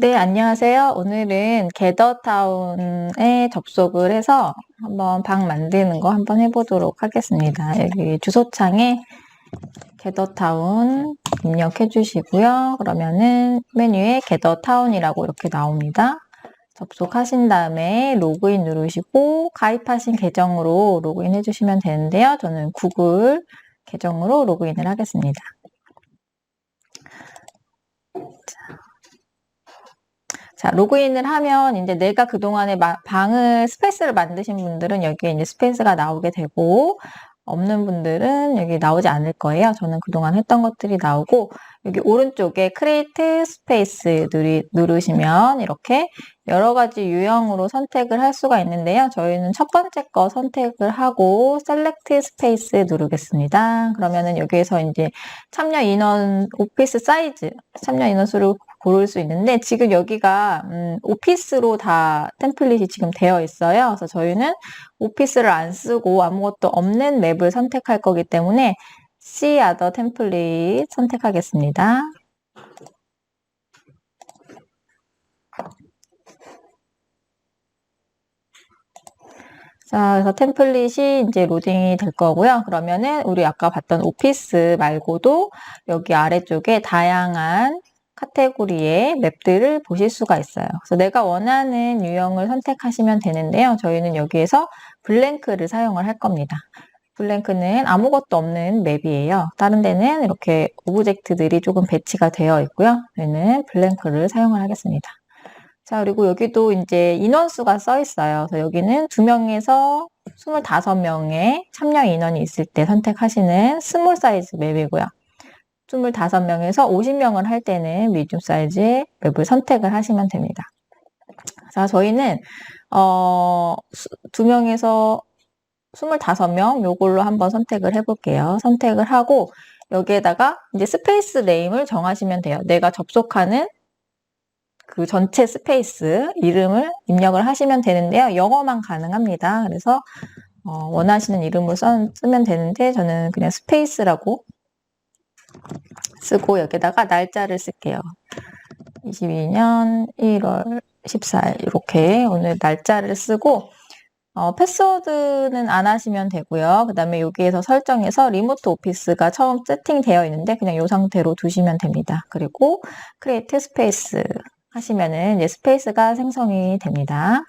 네, 안녕하세요. 오늘은 게더타운에 접속을 해서 한번 방 만드는 거 한번 해보도록 하겠습니다. 여기 주소창에 게더타운 입력해 주시고요. 그러면은 메뉴에 게더타운이라고 이렇게 나옵니다. 접속하신 다음에 로그인 누르시고 가입하신 계정으로 로그인 해주시면 되는데요. 저는 구글 계정으로 로그인을 하겠습니다. 자, 로그인을 하면 이제 내가 그동안에 마- 방을 스페이스를 만드신 분들은 여기에 이제 스페이스가 나오게 되고 없는 분들은 여기 나오지 않을 거예요. 저는 그동안 했던 것들이 나오고 여기 오른쪽에 크리에이트 스페이스 누르시면 이렇게 여러 가지 유형으로 선택을 할 수가 있는데요. 저희는 첫 번째 거 선택을 하고 셀렉트 스페이스 누르겠습니다. 그러면은 여기에서 이제 참여 인원 오피스 사이즈, 참여 인원 수를 고를 수 있는데 지금 여기가 음, 오피스로 다 템플릿이 지금 되어 있어요. 그래서 저희는 오피스를 안 쓰고 아무것도 없는 맵을 선택할 거기 때문에 See Other 템플릿 선택하겠습니다. 자, 그래서 템플릿이 이제 로딩이 될 거고요. 그러면은 우리 아까 봤던 오피스 말고도 여기 아래쪽에 다양한 카테고리의 맵들을 보실 수가 있어요. 그래서 내가 원하는 유형을 선택하시면 되는데요. 저희는 여기에서 블랭크를 사용을 할 겁니다. 블랭크는 아무것도 없는 맵이에요. 다른 데는 이렇게 오브젝트들이 조금 배치가 되어 있고요. 저희는 블랭크를 사용을 하겠습니다. 자, 그리고 여기도 이제 인원수가 써 있어요. 그래서 여기는 2명에서 25명의 참여 인원이 있을 때 선택하시는 스몰 사이즈 맵이고요. 25명에서 50명을 할 때는 미디움 사이즈의 맵을 선택을 하시면 됩니다. 자, 저희는 어, 2명에서 25명 요걸로 한번 선택을 해볼게요. 선택을 하고 여기에다가 이제 스페이스 네임을 정하시면 돼요. 내가 접속하는 그 전체 스페이스 이름을 입력을 하시면 되는데요. 영어만 가능합니다. 그래서 어, 원하시는 이름을 써, 쓰면 되는데 저는 그냥 스페이스라고 쓰고 여기다가 날짜를 쓸게요. 22년 1월 14일 이렇게 오늘 날짜를 쓰고 어, 패스워드는 안 하시면 되고요. 그 다음에 여기에서 설정해서 리모트 오피스가 처음 세팅되어 있는데 그냥 이 상태로 두시면 됩니다. 그리고 크리에이트 스페이스 하시면은 스페이스가 생성이 됩니다.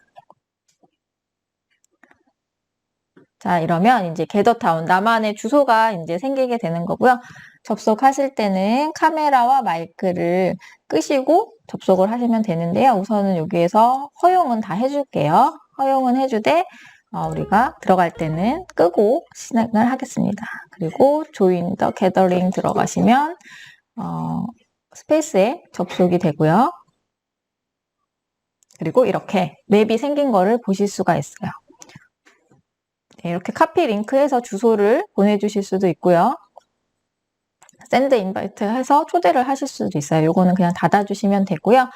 자, 이러면 이제 게더타운 나만의 주소가 이제 생기게 되는 거고요. 접속하실 때는 카메라와 마이크를 끄시고 접속을 하시면 되는데요. 우선은 여기에서 허용은 다 해줄게요. 허용은 해주되 어, 우리가 들어갈 때는 끄고 진행을 하겠습니다. 그리고 조인 더 게더링 들어가시면 어, 스페이스에 접속이 되고요. 그리고 이렇게 맵이 생긴 거를 보실 수가 있어요. 네, 이렇게 카피 링크해서 주소를 보내주실 수도 있고요. 샌드 인바이트 해서 초대를 하실 수도 있어요. 요거는 그냥 닫아주시면 되고요.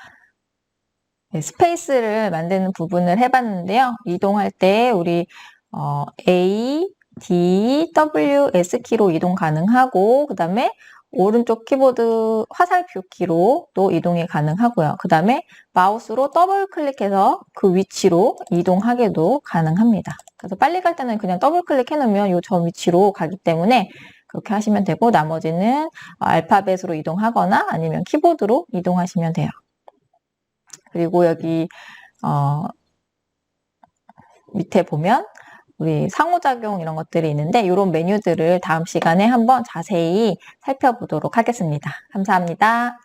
네, 스페이스를 만드는 부분을 해봤는데요. 이동할 때 우리 어, A, D, W, S 키로 이동 가능하고 그 다음에 오른쪽 키보드 화살표 키로 또 이동이 가능하고요. 그 다음에 마우스로 더블 클릭해서 그 위치로 이동하게도 가능합니다. 그래서 빨리 갈 때는 그냥 더블 클릭해 놓으면 이 전 위치로 가기 때문에 그렇게 하시면 되고 나머지는 알파벳으로 이동하거나 아니면 키보드로 이동하시면 돼요. 그리고 여기 어, 밑에 보면 우리 상호작용 이런 것들이 있는데 이런 메뉴들을 다음 시간에 한번 자세히 살펴보도록 하겠습니다. 감사합니다.